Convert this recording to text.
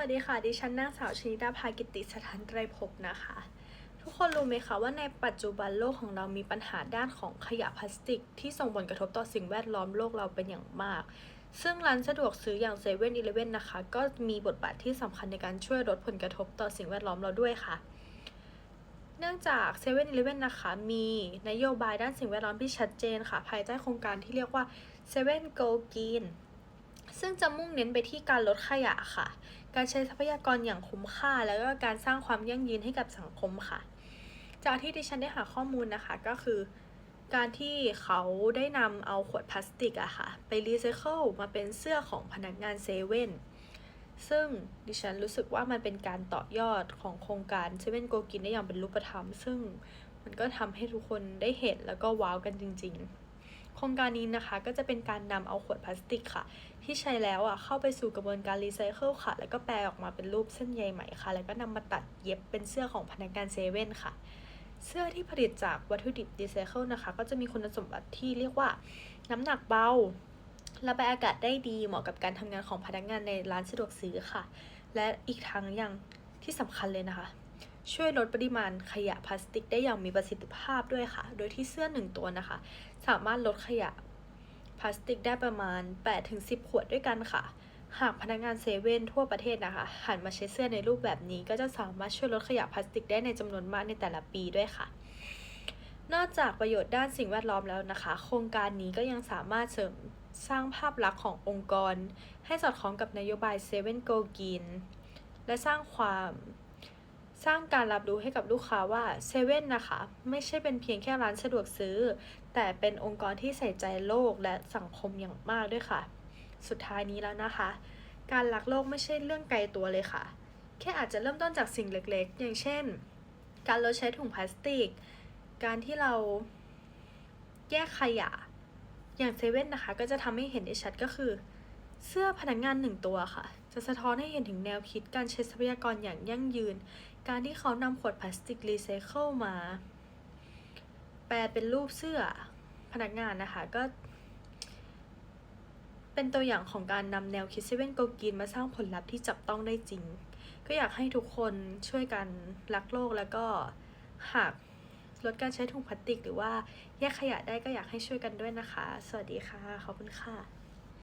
วัสดีค่ะดิฉันนางสาวชนิดาภากิติสถานไตรภพนะคะ ทุกคนรู้ไหมคะว่าในปัจจุบันโลกของเรามีปัญหาด้านของขยะพลาสติก ที่ส่งผลกระทบต่อสิ่งแวดล้อมโลกเราเป็นอย่างมาก ซึ่งร้านสะดวกซื้ออย่างเซเว่นอีเลฟเว่นนะคะ ก็มีบทบาทที่สำคัญในการช่วยลดผลกระทบต่อสิ่งแวดล้อมเราด้วยค่ะ เนื่องจาก7 e เ e ่ e อนะคะ มีนโยบายด้านสิ่งแวดล้อมที่ชัดเจนค่ะ ภายใต้โครงการที่เรียกว่า 7 Go Green ซึ่งจะมุ่งเน้นไปที่การลดขยะค่ะ การใช้ทรัพยากรอย่างคุ้มค่า แล้วก็การสร้างความยั่งยืนให้กับสังคมค่ะ จากที่ดิฉันได้หาข้อมูลนะคะก็คือ การที่เขาได้นำเอาขวดพลาสติกอะค่ะ ไปรีไซเคิลมาเป็นเสื้อของพนักงานเซเว่นซึ่งดิฉันรู้สึกว่ามันเป็นการต่อยอดของโครงการเซเว่นโกกินได้อย่างเป็นรูปธรรม ซึ่งมันก็ทำให้ทุกคนได้เห็นแล้วก็ว้าวกันจริง ๆ โครงการนี้นะคะก็จะเป็นการนำเอาขวดพลาสติกค่ะ ที่ใช้แล้วอะเข้าไปสู่กระบวนการรีไซเคิลค่ะ แล้วก็แปลออกมาเป็นรูปเส้นใยไหมค่ะ แล้วก็นำมาตัดเย็บเป็นเสื้อของพนักงานเซเว่นค่ะ เสื้อที่ผลิตจากวัตถุดิบรีไซเคิลนะคะ ก็จะมีคุณสมบัติที่เรียกว่า น้ำหนักเบาระบายอากาศได้ดีเหมาะกับการทำงานของพนักงานในร้านสะดวกซื้อค่ะ และอีกทั้งยังที่สำคัญเลยนะคะ ช่วยลดปริมาณขยะพลาสติกได้อย่างมีประสิทธิภาพด้วยค่ะ โดยที่เสื้อหนึ่งตัวนะคะ สามารถลดขยะ ลาสติกได้ประมาณ 8-10 ขวดด้วยกันค่ะ หากพนักงานเซเว่นทั่วประเทศนะคะ หันมาใช้เสื้อในรูปแบบนี้ ก็จะสามารถช่วยลดขยะพลาสติกได้ในจำนวนมากในแต่ละปีด้วยค่ะ นอกจากประโยชน์ด้านสิ่งแวดล้อมแล้วนะคะ โครงการนี้ก็ยังสามารถเสริมสร้างภาพลักษณ์ขององค์กร ให้สอดคล้องกับนโยบาย Seven Go Green และสร้างความ สร้างการรับรู้ให้กับลูกค้าว่าเซเว่นนะคะ ไม่ใช่เป็นเพียงแค่ร้านสะดวกซื้อ แต่เป็นองค์กรที่ใส่ใจโลกและสังคมอย่างมากด้วยค่ะ สุดท้ายนี้แล้วนะคะ การรักโลกไม่ใช่เรื่องไกลตัวเลยค่ะ แค่อาจจะเริ่มต้นจากสิ่งเล็กๆ อย่างเช่น การลดใช้ถุงพลาสติก การที่เราแยกขยะ อย่างเซเว่นนะคะ ก็จะทำให้เห็นได้ชัดก็คือ เสื้อพนักงานหนึ่งตัวค่ะ จะสะท้อนให้เห็นถึงแนวคิดการใช้ทรัพยากรอย่างยั่งยืน การที่เขานำขวดพลาสติกรีไซเคิลมา แปลเป็นรูปเสื้อพนักงานนะคะก็ เป็นตัวอย่างของการนำแนวคิดเซเว่นโกกินมาสร้างผลลัพธ์ที่จับต้องได้จริง ก็อยากให้ทุกคนช่วยกันรักโลกแล้วก็หากลดการใช้ถุงพลาสติก หรือว่าแยกขยะได้ก็อยากให้ช่วยกันด้วยนะคะ สวัสดีค่ะ ขอบคุณค่ะ